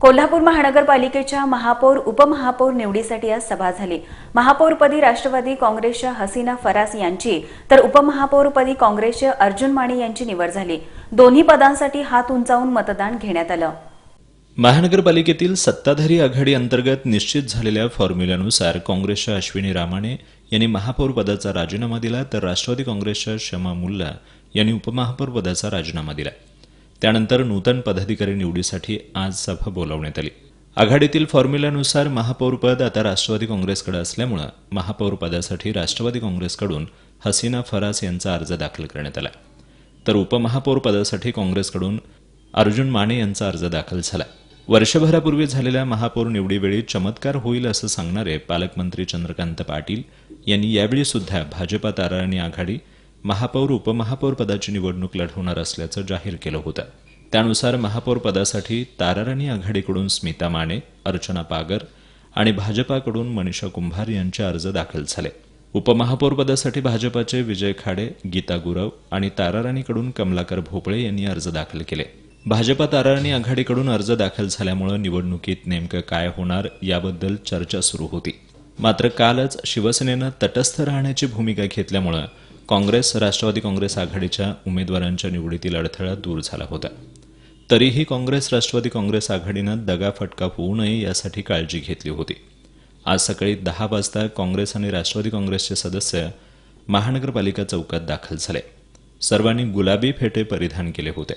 कोल्हापूर महानगरपालिकेच्या महापौर उपमहापौर निवडीसाठी आज सभा झाली. महापौरपदी राष्ट्रवादी काँग्रेसच्या हसीना फरास यांची तर उपमहापौरपदी काँग्रेसचे अर्जुन माने यांची निवड झाली. दोन्ही पदांसाठी हात उंचावून मतदान घेण्यात आलं. महानगरपालिकेतील सत्ताधारी आघाडी अंतर्गत निश्चित झालेल्या फॉर्म्युल्यानुसार काँग्रेसच्या अश्विनी रामाणे यांनी महापौर पदाचा राजीनामा दिला तर राष्ट्रवादी काँग्रेसच्या शमा मुल्ला यांनी उपमहापौर पदाचा राजीनामा दिला. त्यानंतर नूतन पदाधिकारी निवडीसाठी आज सभा बोलावण्यात आली. आघाडीतील फॉर्म्युल्यानुसार महापौरपद आता राष्ट्रवादी काँग्रेसकडे असल्यामुळे महापौरपदासाठी राष्ट्रवादी काँग्रेसकडून हसीना फरास यांचा अर्ज दाखल करण्यात आला. तर उपमहापौरपदासाठी काँग्रेसकडून अर्जुन माने यांचा अर्ज दाखल झाला. वर्षभरापूर्वी झालेल्या महापौर निवडीवेळी चमत्कार होईल असं सांगणारे पालकमंत्री चंद्रकांत पाटील यांनी यावेळी सुद्धा भाजपा ताराणी आघाडी महापौर उपमहापौर पदाची निवडणूक लढवणार असल्याचं जाहीर केलं होतं. त्यानुसार महापौर पदासाठी ताराराणी आघाडीकडून स्मिता माने अर्चना पागर आणि भाजपाकडून मनीषा कुंभार यांचे अर्ज दाखल झाले. उपमहापौर पदासाठी भाजपाचे विजय खाडे गीता गुरव आणि ताराराणीकडून कमलाकर भोपळे यांनी अर्ज दाखल केले. भाजपा ताराराणी आघाडीकडून अर्ज दाखल झाल्यामुळे निवडणुकीत नेमकं काय होणार याबद्दल चर्चा सुरू होती. मात्र कालच शिवसेनेनं तटस्थ राहण्याची भूमिका घेतल्यामुळं काँग्रेस राष्ट्रवादी काँग्रेस आघाडीच्या उमेदवारांच्या निवडीतील अडथळा दूर झाला होता. तरीही काँग्रेस राष्ट्रवादी काँग्रेस आघाडीनं दगाफटका होऊ नये यासाठी काळजी घेतली होती. आज सकाळी दहा वाजता काँग्रेस आणि राष्ट्रवादी काँग्रेसचे सदस्य महानगरपालिका चौकात दाखल झाले. सर्वांनी गुलाबी फेटे परिधान केले होते.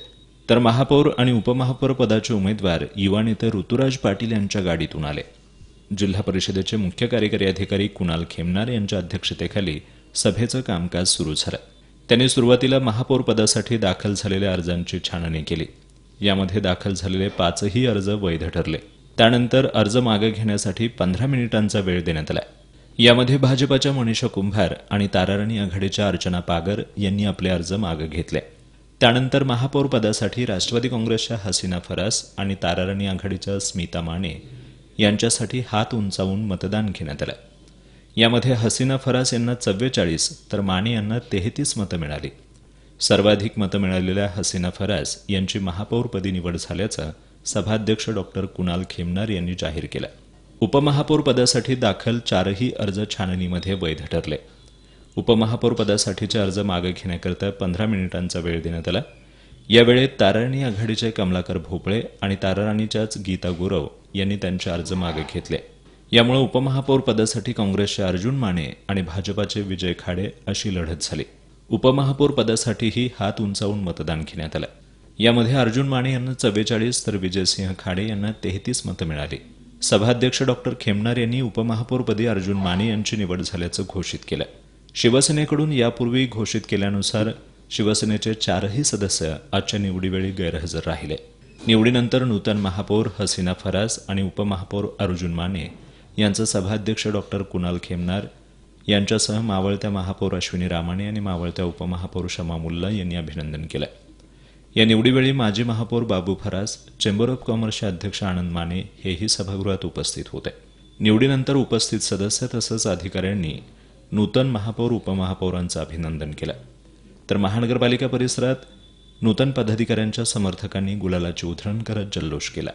तर महापौर आणि उपमहापौर पदाचे उमेदवार युवा नेते ऋतुराज पाटील यांच्या गाडीतून आले. जिल्हा परिषदेचे मुख्य कार्यकारी अधिकारी कुणाल खेमनार यांच्या अध्यक्षतेखाली सभेचं कामकाज सुरू झालं. त्यांनी सुरुवातीला महापौर पदासाठी दाखल झालेल्या अर्जांची छाननी केली. यामध्ये दाखल झालेले पाचही अर्ज वैध ठरले. त्यानंतर अर्ज मागे घेण्यासाठी पंधरा मिनिटांचा वेळ देण्यात आला. यामध्ये भाजपाच्या मनीषा कुंभार आणि ताराराणी आघाडीच्या अर्चना पागर यांनी आपले अर्ज मागे घेतले. त्यानंतर महापौर पदासाठी राष्ट्रवादी काँग्रेसच्या हसीना फरास आणि ताराराणी आघाडीच्या स्मिता माने यांच्यासाठी हात उंचावून मतदान घेण्यात आलं. यामध्ये हसीना फरास यांना चव्वेचाळीस तर माने यांना तेहतीस मतं मिळाली. सर्वाधिक मतं मिळालेल्या हसीना फरास यांची महापौरपदी निवड झाल्याचं सभाध्यक्ष डॉक्टर कुणाल खेमनार यांनी जाहीर केलं. उपमहापौर पदासाठी दाखल चारही अर्ज छाननीमध्ये वैध ठरले. उपमहापौर पदासाठीचे अर्ज मागे घेण्याकरता पंधरा मिनिटांचा वेळ देण्यात आला. यावेळेत ताराराणी आघाडीचे कमलाकर भोपळे आणि ताराराणीच्याच गीता गुरव यांनी त्यांचे अर्ज मागे घेतले. यामुळे उपमहापौर पदासाठी काँग्रेसचे अर्जुन माने आणि भाजपाचे विजय खाडे अशी लढत झाली. उपमहापौर पदासाठीही हात उंचावून मतदान घेण्यात आलं. यामध्ये अर्जुन माने यांना चव्वेचाळीस तर विजयसिंह खाडे यांना तेहतीस मतं मिळाली. सभाध्यक्ष डॉक्टर खेमनार यांनी उपमहापौरपदी अर्जुन माने यांची निवड झाल्याचं घोषित केलं. शिवसेनेकडून यापूर्वी घोषित केल्यानुसार शिवसेनेचे चारही सदस्य आजच्या निवडीवेळी गैरहजर राहिले. निवडीनंतर नूतन महापौर हसीना फरास आणि उपमहापौर अर्जुन माने यांचं सभाध्यक्ष डॉक्टर कुणाल खेमनार यांच्यासह मावळत्या महापौर अश्विनी रामाणे आणि मावळत्या उपमहापौर शमा मुल्ला यांनी अभिनंदन केलं. या निवडीवेळी माजी महापौर बाबू फरास चेंबर ऑफ कॉमर्सचे अध्यक्ष आनंद माने हेही सभागृहात उपस्थित होते. निवडीनंतर उपस्थित सदस्य तसंच अधिकाऱ्यांनी नूतन महापौर उपमहापौरांचं अभिनंदन केलं. तर महानगरपालिका परिसरात नूतन पदाधिकाऱ्यांच्या समर्थकांनी गुलालाची उधळण करत जल्लोष केला.